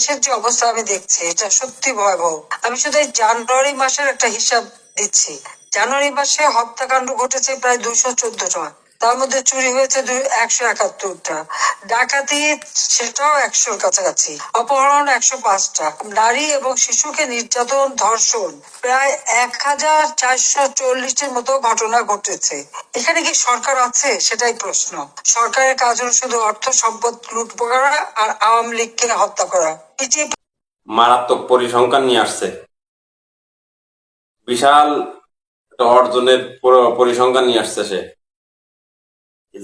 দেশের যে অবস্থা আমি দেখছি, এটা সত্যি ভয়াবহ। আমি শুধু জানুয়ারি মাসের একটা হিসাব দিচ্ছি। জানুয়ারি মাসে হত্যাকাণ্ড ঘটেছে প্রায় দুইশো চোদ্দটা তার মধ্যে চুরি হয়েছে একশো একাত্তরটা। ডাকাতি সেটাও একশোর কাছাকাছি। অপহরণ একশো পাঁচটা। নারী এবং শিশুকে নির্যাতন, ধর্ষণ। প্রায় এক হাজার চারশো চল্লিশটির মতো ঘটনা ঘটেছে। এখানে কি সরকার আছে? সেটাই প্রশ্ন। সরকারের কাজ হলো শুধু অর্থ সম্পদ লুট করা আর আওয়ামী লীগকে হত্যা করা। মারাত্মক পরিসংখ্যান নিয়ে আসছে। বিশাল অর্জনের পরিসংখ্যান নিয়ে আসছে সে।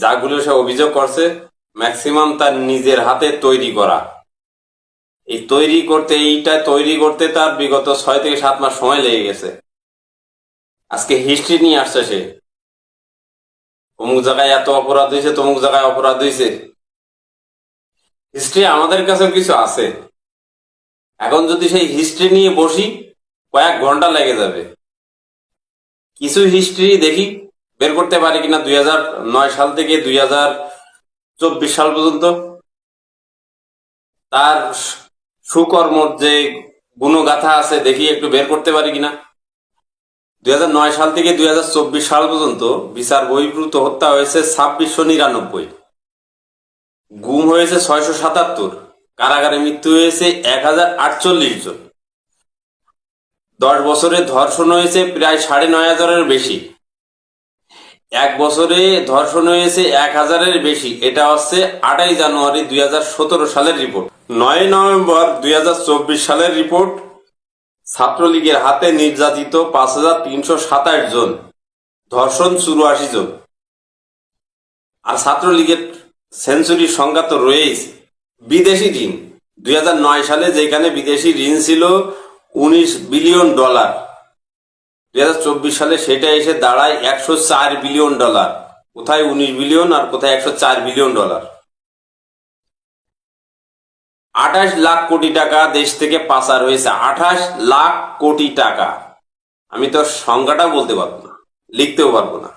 যাগুলো সে অভিযোগ করছে ম্যাক্সিমাম তার নিজের হাতে তৈরি করা। এই তৈরি করতে, এইটা তৈরি করতে তার বিগত ছয় থেকে সাত মাস সময় লেগে গেছে। আজকে হিস্ট্রি নিয়ে আসছে সে। অমুক জায়গায় এত অপরাধ হয়েছে, তমুক জায়গায় অপরাধ হয়েছে। হিস্ট্রি আমাদের কাছেও কিছু আছে। এখন যদি সেই হিস্ট্রি নিয়ে বসি, কয়েক ঘণ্টা লেগে যাবে। কিছু হিস্ট্রি দেখি। বের করতে পারি কিনা দুই হাজার নয় সাল থেকে দুই হাজার চব্বিশ সাল পর্যন্ত। তার সুকর্ম যে গুণগাথা আছে, দেখি একটু বের করতে পারি কিনা। দুই নয় সাল থেকে দুই সাল পর্যন্ত বিচার বহির্ভূত হত্যা হয়েছে ছাব্বিশশো নিরানব্বই। গুম হয়েছে ছয়শো সাতাত্তর। কারাগারে মৃত্যু হয়েছে এক হাজার আটচল্লিশ জন। দশ বছরে ধর্ষণ হয়েছে প্রায় সাড়ে নয় হাজারের বেশি। এক বছরে ধর্ষণ হয়েছে এক হাজারের বেশি। এটা হচ্ছে আটাই জানুয়ারি দুই হাজার সতেরো সালের রিপোর্ট। নয় নভেম্বর দুই হাজার চব্বিশ সালের রিপোর্ট। ছাত্রলীগের হাতে নির্যাতিত পাঁচ হাজার তিনশো সাতাশ জন। ধর্ষণ চুরাশি জন। আর ছাত্রলীগের সেঞ্চুরির সংখ্যা তো রয়েছে বিদেশি ঋণ। দুই হাজার নয় সালে যেখানে বিদেশি ঋণ ছিল উনিশ বিলিয়ন ডলার। দুই হাজার চব্বিশ সালে সেটা এসে দাঁড়ায় একশো চার বিলিয়ন ডলার। কোথায় উনিশ বিলিয়ন আর কোথায় একশো চার বিলিয়ন ডলার? আঠাশ লাখ কোটি টাকা দেশ থেকে পাচার হয়েছে। আঠাশ লাখ কোটি টাকা। আমি তো সংখ্যাটা বলতে পারব না, লিখতেও পারব না।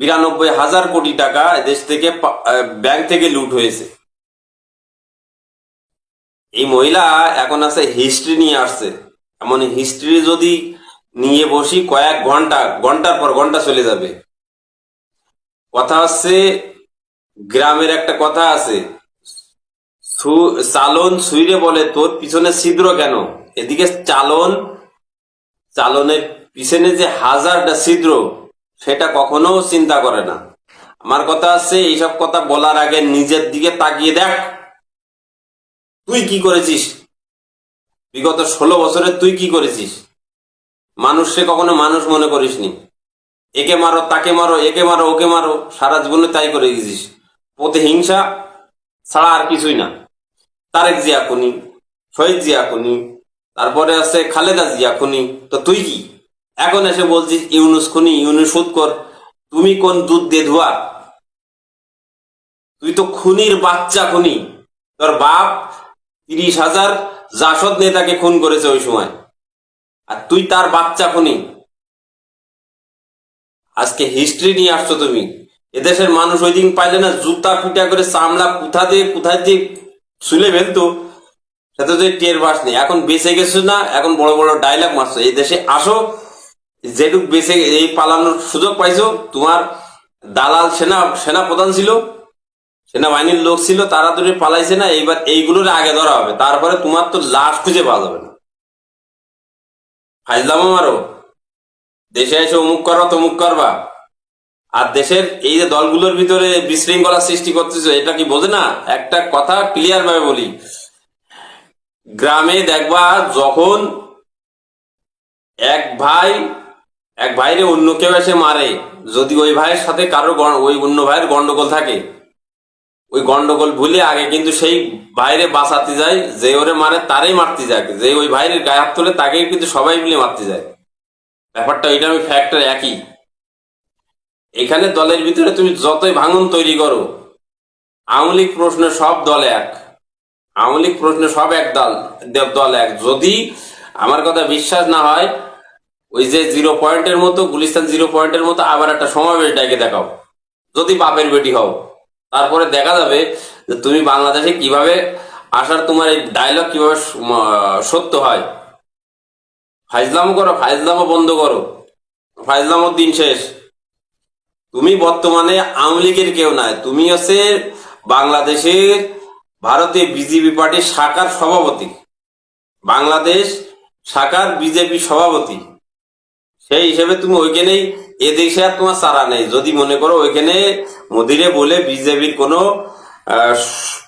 বিরানব্বই হাজার কোটি টাকা দেশ থেকে ব্যাংক থেকে লুট হয়েছে। এই মহিলা এখন আছে হিস্ট্রি নিয়ে আসছে। এমন হিস্ট্রি যদি নিয়ে বসি কয়েক ঘণ্টা, ঘণ্টার পর ঘণ্টা চলে যাবে। কথা হচ্ছে, গ্রামের একটা কথা আছে চালন সুইরে বলে, তোর পিছনে ছিদ্র কেন? এদিকে চালন, চালনের পিছনে যে হাজারটা ছিদ্র, সেটা কখনো চিন্তা করে না। আমার কথা আছে এইসব কথা বলার আগে নিজের দিকে তাকিয়ে দেখ, তুই কি করেছিস? বিগত ষোলো বছরে তুই কি করেছিস? মানুষকে কখনো মানুষ মনে করিসনি। একে মারো, তাকে মারো, একে মারো, ওকে মারো, সারা জীবনে তাই করে গেছিস প্রতিহিংসা ছাড়া আর কিছুই না। তারেক জিয়া খুনি, শহীদ জিয়া খুনি, তারপরে আছে খালেদা জিয়া খুনি। তো তুই কি? এখন এসে বলছিস, ইউনুস খুনি, ইউনুস কর। তুমি কোন দুধ দিয়ে ধোয়া? তুই তো খুনির বাচ্চা খুনি। তোর বাপ তিরিশ হাজার জাসদ নেতাকে খুন করেছে ওই সময়। আর তুই তার বাচ্চা খুনি। আজকে হিস্ট্রি নিয়ে আসছো তুমি। এদেশের মানুষ ওই দিন পাইলে না জুতা পিটা করে চামড়া কোথা দিয়ে কোথায় দিয়ে শুলে ফেলতো সেটা তো টের পাস নেই। এখন বেঁচে গেছো না, এখন বড় বড় ডায়লগ মারছো। এই দেশে আসো, যেটুক বেঁচে এই পালানোর সুযোগ পাইছো। তোমার দালাল সেনা সেনা প্রধান ছিল, সেনাবাহিনীর লোক ছিল, তারা তুমি পালাইছে না, এইবার এইগুলোর আগে ধরা হবে। তারপরে তোমার তো লাশ খুঁজে পাওয়া যাবে না। ফাইজলামো মারো। দেশে এসে অমুক করো, তমুক করবা। আর দেশের এই যে দলগুলোর ভিতরে বিশৃঙ্খলা সৃষ্টি করতেছে, এটা কি বোঝে না? একটা কথা ক্লিয়ার ভাবে বলি। গ্রামে দেখবা যখন এক ভাই, এক ভাইরে অন্য কেউ এসে মারে, যদি ওই ভাইয়ের সাথে কারও ওই অন্য ভাইয়ের গন্ডগোল থাকে ওই গন্ডগোল ভুলে আগে কিন্তু সেই বাইরে বাঁচাতে যায়, যে ওরে মারে তারাই মারতে যায়, যে ওই ভাইয়ের গায়ে হাত তোলে তাকেই কিন্তু সবাই মিলে মারতে যায়। ব্যাপারটা ওইটা আমি ফ্যাক্টর একই। এখানে দলের ভিতরে তুমি যতই ভাঙন তৈরি করো, আওয়ামী প্রশ্নে সব দল এক। আওয়ামী প্রশ্নে সব এক দল দল এক। যদি আমার কথা বিশ্বাস না হয়, ওই যে জিরো পয়েন্টের মতো, গুলিস্তান জিরো পয়েন্টের মতো আবার একটা সমাবেশ ডাকে দেখাও। যদি বাপের বেটি হও। তারপরে দেখা যাবে যে তুমি বাংলাদেশে কীভাবে আসার তোমার এই ডায়লগ কীভাবে সত্য হয়। ফাইজলামও করো ফাইজলামও বন্ধ করো। ফাইজলামও দিন শেষ। তুমি বর্তমানে আওয়ামী লীগের কেউ নাই। তুমি হচ্ছে বাংলাদেশের ভারতীয় বিজেপি পার্টির শাখার সভাপতি। বাংলাদেশ শাখার বিজেপি সভাপতি। সেই হিসেবে তুমি ওইখানেই এদেশে আর তোমার চারা নেই। যদি মনে করো ওইখানে মোদিরে বলে বিজেপির কোনো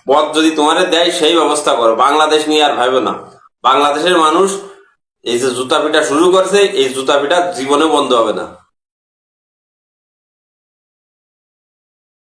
পদ যদি তোমারে দেয়, সেই ব্যবস্থা করো। বাংলাদেশ নিয়ে আর ভাইবে না। বাংলাদেশের মানুষ এই যে জুতা পিঠা শুরু করছে, এই জুতা পিঠা জীবনে বন্ধ হবে না।